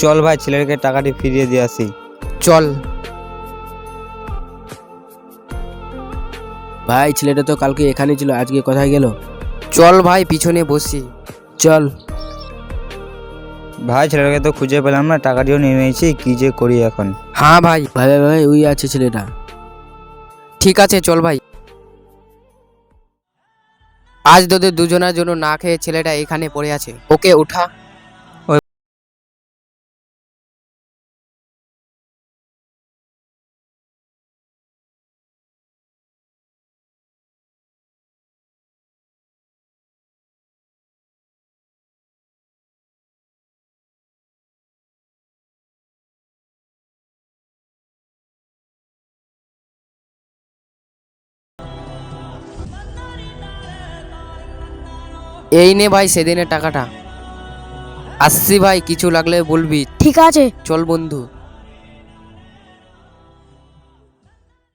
চল ভাই ছেলেকে টাকাটি ফিরিয়ে দিয়ে আসি। চল। ভাই ছেলেটা তো কালকে এখানে ছিল আজকে কোথায় গেল? চল ভাই পিছনে বসি। চল। ভাই ছেলেটাকে তো খুঁজে পেলাম না টাকাটিও নিয়ে নিয়েছি কি যে করি এখন? হ্যাঁ ভাই ভাই ভাই ওই আছে ছেলেটা। ঠিক আছে চল ভাই। আজ তোদের দুজনের জন্য না খেয়ে ছেলেটা এখানে পড়ে আছে। ওকে উঠা এই নে ভাই সেদিনের টাকাটা। আসছি ভাই কিছু লাগলে বলবি। ঠিক আছে। চল বন্ধু।